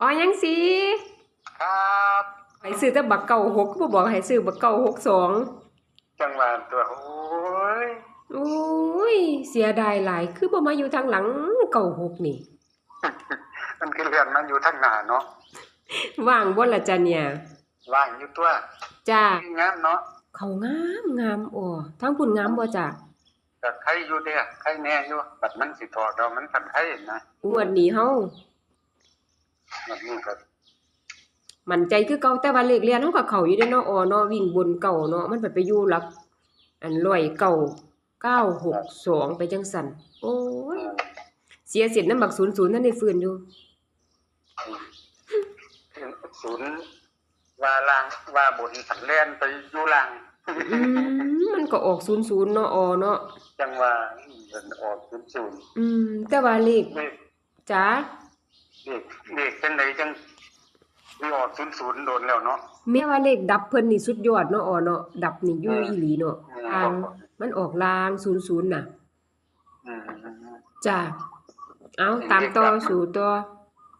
อ๋อยังสิครับให้ซื้อแต่บักเก่าหกก็บ่บอกให้ซื้อบักเก่าหกสองจังหวะตัวโอ้ยโอ้ยเสียดายหลายคือบ่มาอยู่ทางหลังเก่าหกนี่ มันคือเรื่องมันอยู่ทางหน้าเนาะว่างบ่ล่ะจ้ะเนี่ยว่างอยู่ตัวจ้างามเนาะเขางามงามโอ้ทางคุณงามบ่จ้ะแต่ใครอยู่เด้อใครแน่อยู่บัดมันสิถอดเรามันคันใครนะงวดนี้เฮา มันนี่ก็มั่นใจคือเก่าแต่ว่าเลขเรียนเฮาก็เข้าอยู่เด้เนาะอ๋อเนาะวิ่งบนเก่าเนาะมันไปไปอยู่หลัก อันร้อยเก่าเก้าหกสองไปจังสั่นโอ้ยเสียสิทธิ์น้ำบักศูนย์ศูนย์นั่นได้ฟื้นอยู่ศูนย์ว่าลางว่าบนสันแลนไปอยู่ล่างอืมมันก็ออกศูนย์ศูนย์เนาะอ๋อเนาะจังว่ามันออกศูนย์ศูนย์อืม แต่ว่าเลขเลขจ้า เลขเลขจังไดจังมีออกศูนย์ศูนย์โดนแล้วเนาะแม้ว่าเลขดับเพิ่นนี่สุดยอดเนาะอ๋อเนาะดับนี่อยู่อีหลีเนาะอืมทางมันออกลางศูนย์ศูนย์น่ะอืมจ้าเอาตามต่อสู่ตัว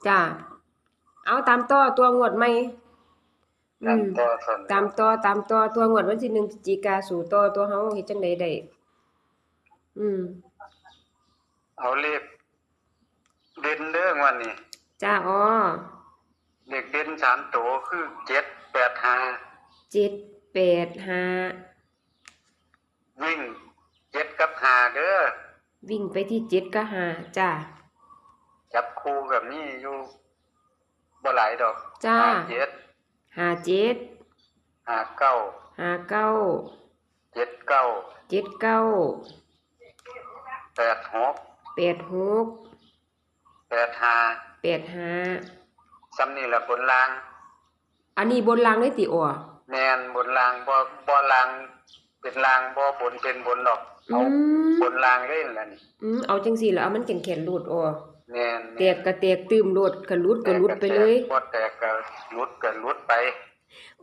จ้าเอาตามต่อตัวงวดใหม่อืตามมต่อส่วนตามต่อตามต่อตัวงวดวันที่หนึ่งพฤศจิกาสู่ต่อตัวเฮาเฮ็ดจังไดได้อืมเอาเลขเด่นเด้องวันนี้ จ้าอ๋อเลขเด่นสามตัวคือเจ็ดแปดห้าเจ็ดแปดห้าวิ่งเจ็ดกับห้าเด้อวิ่งไปที่เจ็ดก็ห้าจ้าจับคู่กับนี่อยู่บ่หลายดอกจ้าห้เจ็ดห้าเจ็ดห้าเก้าห้าเก้าเจ็ดเก้าเจ็ดเก้าแปดหกแปดหกแปดห้าแปดห้าซ้ำนี่ละบนล่าง อันนี้บนรางได้ติอ๋อแมนบนล่างบ่บ่ล่างเป็นล่างบ่บนเป็นบนดอกอืเอามบนล่างเล่นล่ะนี่อืมเอาจังสี่แล้วเอามันแข็งแข็งรูดอ๋อแม่นแตกก็แตกตื้มรูดก็รูดก็รูดไปเลยบ่แตกก็หลุดก็หลุดไป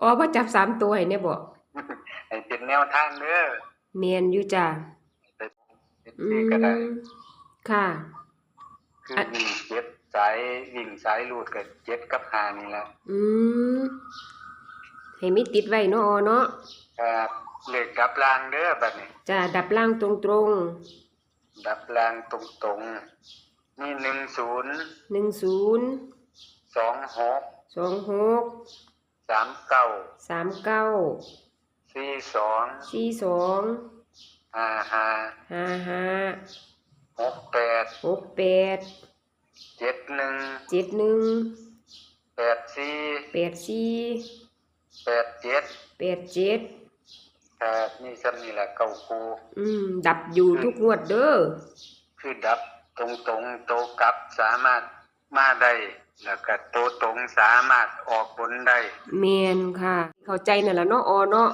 อ๋อว่าจับสามตัวให้เนี่ยบ่ให้เป็นแนวทางเด้อแมนอยู่จ้าไปเป็นอืที่มก็ได้ค่ะคือวิ่งเจ็ด สายวิ่งสายรูดก็เจ็ดกับห้านี่แหละอืมให้มีติดไว้เนาะอ๋อเนาะครับเลขดับล่างเด้อบัดนี้จ้าดับล่างตรงดับล่างตรงๆมีหนึ่งศูนย์ๆหนึ่งศูนย์สองหกสองหกสามเก้าสามเก้าสี่สองสี่สองห้าห้าห้าห้าหกแปดหกแปด เจ็ดหนึ่งเจ็ดหนึ่งแปดสี่แปดสี่แปดเจ็ดแปดเจ็ดครับนี่ซ้ำนี่แหละเก้าคูอืม ดับอยู่ทุกงวดเด้อคือดับตรงตรงๆโตกลับสามารถมาได้แล้วก็โตตรงสามารถออกผลได้แมนค่ะ เข้าใจนั่นล่ะเนาะออเนาะ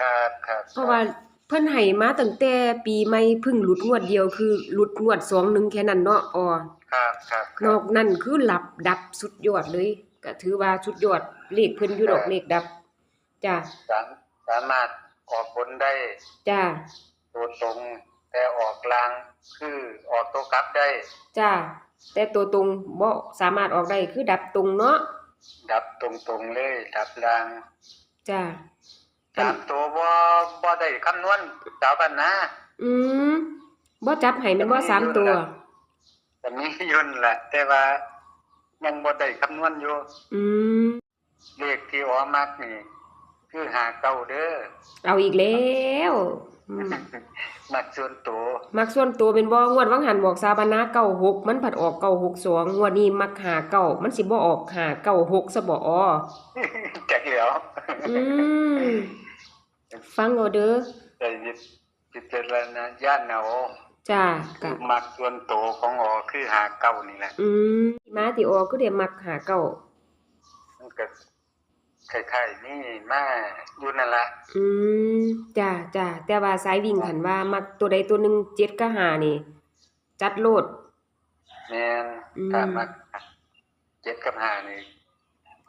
ครับครับเพราะว่าเพิ่นให้มาตั้งแต่ปีใหม่เพิ่งหลุดงวดเดียวคือหลุดงวดสองหนึ่งแค่นั้นเนาะออครับ ครับคนรัอบกนั้นคือหลับดับสุดยอดเลยก็ถือว่าสุดยอดเลขเพิ่นอยู่ดอกเลขดับจ้าสามสามารถออกผลได้จ้าโตตรงแต่ออกลางคือออกโตกลับได้ จ้าแต่ตัวตรงบ่สามารถออกได้คือดับตรงเนาะดับตรงตรงๆเลยดับลางจ้าสามตัวบ่บ่ได้คำนวณสาวกันนะ อืมบ่จับให้แมันบ่สามตัว แต่มีอยุ่นนแหละ แต่ว่ายังบ่ได้คำนวณอยู่อืมเลขที่ออกมักนี่คือหาเก้าเด้อเอาอีกแล้วอืมมักส่วนตัวมักส่วนตัวเป็นบ่งวดวังหันบอกซาบานะเก้าหกมันผัดออกเก้าหกสองงวดนี้มักหาเก้ามันสิบ่ออกหาเก้าหกซะบ่ออจักแล้วอืมฟังเอาเด้อแต่ยึดพิจารณาญาณเอา จ้าคืกะอมักส่วนตัวของออคือหาเก้านี่แหละ อืมมาที่ออกก็ได้มักหาเก้ามันก็คล้ายๆนี่มาอยู่นั่นละอืมจ้าจ้าแต่ว่าสายวิ่งหันว่ามักตัวใดตัวหนึ่งเจ็ดก็หานี่ จัดโลด แม่นอืม ถ้ามักเจ็ดกับห้านี่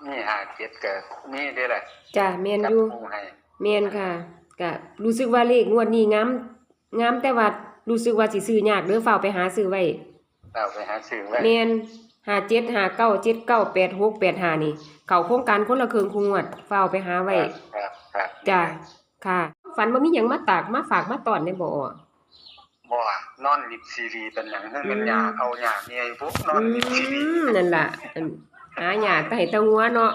มีหาเจ็ดกับมีเด้อแหละจ้าแม่นจับอยู่ คู่ให้ แม่นค่ะก็รู้สึกว่าเลขงวดนี้งามงามแต่ว่า รู้สึกว่าสิซื้อยากเด้อฝ้าวไปหาซื้อไว้เราไปหาซื้อไว้แม่นห้าเจ็ดห้าเก้าเจ็ดเก้าแปดหกแปดห้านี่ เขาโครงการคนละครึ่งคุงวดเฝ้าวไปหาไว้ครับครับจ้าค่ะ ฝันว่ามีหยังมาตากมาฝากมาตอนได้บ่บ่นอนลิบซีรีเป็นหยังให้มันหยาเอาหยาเมียพวกนอนอืลิบซีรีมนั่นล่ะอันหาหยาตะให้ตะงัวเนาะ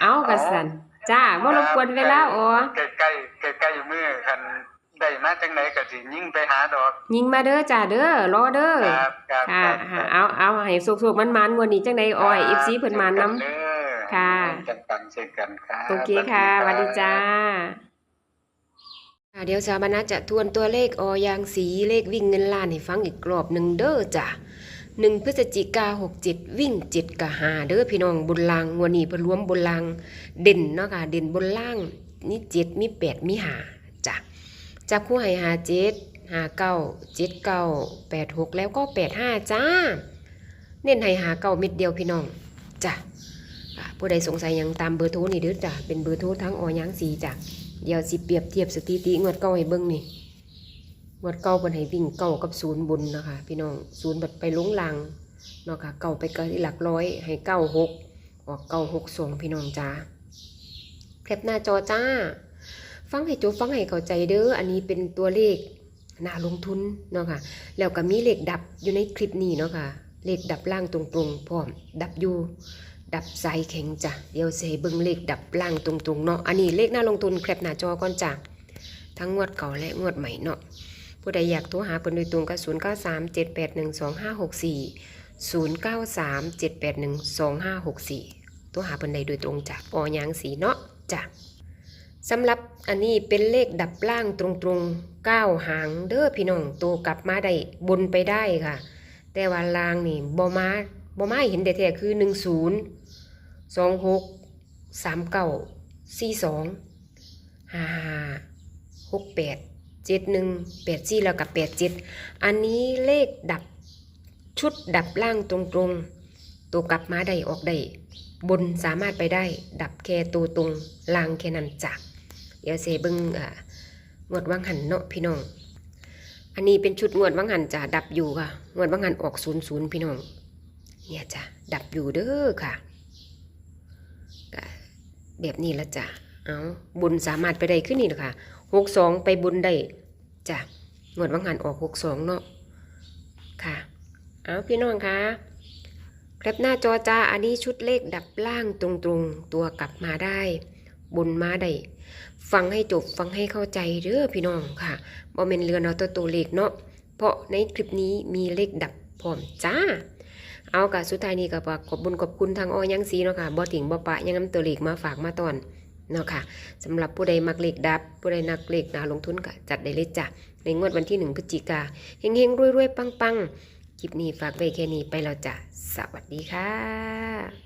เอากระสันจ้าบ่รบกวนเวลาอ๋อใกล้ใกล้ใกล้ใกล้ๆมือคัน ได้มาจังไหนก็สิยิ่งไปหาดอก ยิงมาเด้อจ้าเด้อรอเด้อครับครับค่ะรับค่ะเอาเอาให้สุกๆมันๆงวดนี้จังได๋อ้อย FC เพิ่นมานำเด้อค่ะจังกันเช่นกันครับโอเคค่ะสวัสดีจ้าค่ะเดี๋ยวสาบานะจะทวนตัวเลขออยางสีเลขวิ่งเงินล้านให้ฟังอีกรอบหนึ่งเด้อจ้ะหนึ่งพฤศจิกาหกเจ็ดวิ่งเจ็ดกะหาเด้อพี่น้องบนลางงวันนี้เพิ่นรวมบนลางเด่นเนาะค่ะเด่นบนล่างนี่เจ็ดมีแปดมีหาจ้ะ จับคู่ให้หาเจ็ดหาเก้าเจ็ดเก้าแปดหกแล้วก็แปดห้าจ้า เน้นให้หาเก้าเม็ดเดียวพี่น้องจ้ะผู้ใดสงสัยยังตามเบอร์โทรนี่เด้อจ้ะเป็นเบอร์โทรทั้งออยางสีจ้ะเดี๋ยวสิเปรียบเทียบสถิติงวดเก่าให้เบิ่งนี่งวดเก่าเพิ่นให้วิ่งเก้ากับศูนย์บนนะคะ พี่น้องศูนย์บัดไปลงลังเนาะค่ะเก้าไปเกินที่หลักร้อยให้เก้าหกออกเก้าหกสองพี่น้องจ้าแคปหน้าจอจ้า ฟังให้จบฟังให้เข้าใจเด้ออันนี้เป็นตัวเลขน่าลงทุนเนาะค่ะ แล้วก็มีเลขดับอยู่ในคลิปนี้เนาะค่ะ เลขดับล่างตรงๆพร้อม ดับอยู่ดับสายแข็งจ้ะ เดี๋ยวเสเบิ่งเลขดับล่างตรงๆเนาะ อันนี้เลขหน้าลงทุนแคปหน้าจอก่อนจ้ะ ทั้งงวดเก่าและงวดใหม่เนาะ ผู้ใดอยากโทรหาเพิ่นโดยตรงก็0 9 3 7 8 1 2 5 6 4 0 9 3 7 8 1 2 5 6 4โทรหาเพิ่นใดโดยตรงจ้ะออยางสีเนาะจ้ะ สำหรับอันนี้เป็นเลขดับล่างตรงๆ9หางเด้อพี่น้องโตกลับมาได้บนไปได้ค่ะ แต่ว่าลางนี่บ่มาบ่มาเห็นแต่แท้คือ10สองหกสามเก้าสี่สองห้าหกแปดเจ็ดหนึ่งแปดสี่แล้วกับแปดเจ็ดอันนี้เลขดับชุดดับล่างตรงๆตัวกลับมาได้ออกได้บนสามารถไปได้ดับแค่ตัวตรงลางแค่นั้นจ้ะเดี๋ยวเสเบิงอ่างวดวังหันเนาะพี่น้อง อันนี้เป็นชุดงวดวังหันจ้ะดับอยู่ค่ะงวดวังหันออกศูนย์ศูนย์พี่น้อง เนี่ยจ้ะดับอยู่เด้อค่ะ แบบนี้ละจ้ะเอาบุญสามารถไปได้ขึ้นนี่นะคะหกสองไปบุญได้จ้ะงวดวังหันออกหกสองเนาะค่ะเอาพี่น้องคะแคปหน้าจอจ้าอันนี้ชุดเลขดับล่างตรงๆ ตัวกลับมาได้ บุญมาได้ฟังให้จบฟังให้เข้าใจเด้อพี่น้องค่ะบ่เป็นเรือนเอาตัวตัวเลขเนาะเพราะในคลิปนี้มีเลขดับพร้อมจ้า เอากะสุดท้ายนี้ก็ขอบบุญขอบคุณทางอ้อยังสีเนาะค่ะบ่ถิงบ่ปะยังนำตัวเลขมาฝากมาตอนเนาะค่ะสำหรับผู้ใดมักเลขดับ ผู้ใดนักเลขนาลงทุนก็จัดได้เลยจ้ะในงวดวันที่1พฤศจิกาเฮงๆรวยๆปังๆคลิปนี้ฝากไว้แค่นี้ไปแล้วจ้ะสวัสดีค่ะ